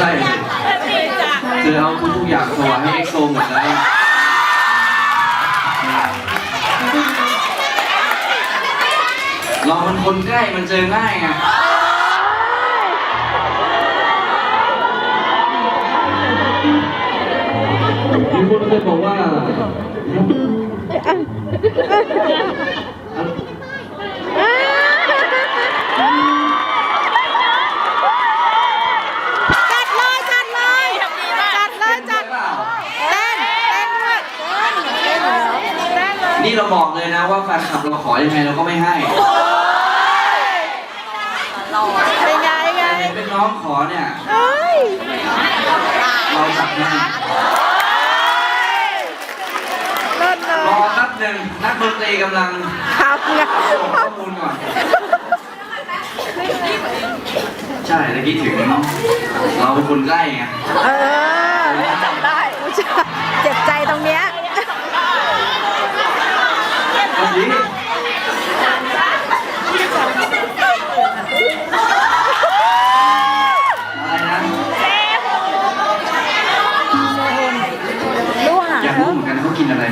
ใช่คือเอาทุกอย่างถวายให้เอ็กโซหมดแล้วเรามันคนใกล้มันเจอง่ายไงมีคนเคยบอกว่า นเลยนี่เราบอกเลยนะว่าแฟนคลับเราขอยังไงเราก็ไม่ให้ เป็นไงไงแต่เห็นเป็นน้องขอเนี่ย เอ้ยเราจัดให้เลิศเลรอยแป๊บหนึ่งนักดนตรีกำลังทำไงส่งข้อมูลก่อน ใช่ตะกี้ถึง เราเป็นคนใกล้ไง เออ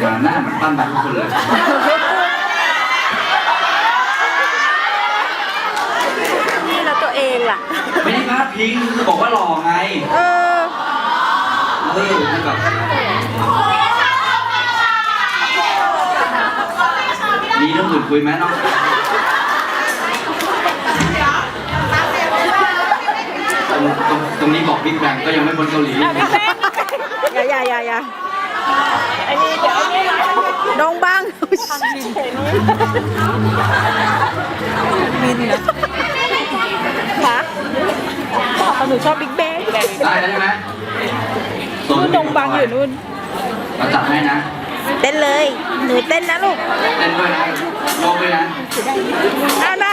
มาหน้าเหมือนปั้นบัตรทุกคนเลยนี่แล้วตัวเองล่ะ ไม่ได้พลาดพิงคือบอกว่าหล่อไง เออ เออคือแบบมีเรื่องอื่นคุยไหมน้องตรงตรงตรงนี้บอกบิ๊กแบงก็ยังไม่พ้นเกาหลีอย่าอย่าอย่า อย่าอันนี้เดี๋ยวอันนี้ดงบังมินนะคะหนูชอบบิ๊กแบงได้แล้วใช่ไหมนู่นดงบังอยู่นู่นเราจัดให้นะ เต้นเลย หนูเต้นนะลูกเต้นด้วยนะลงด้วยนะอะนะ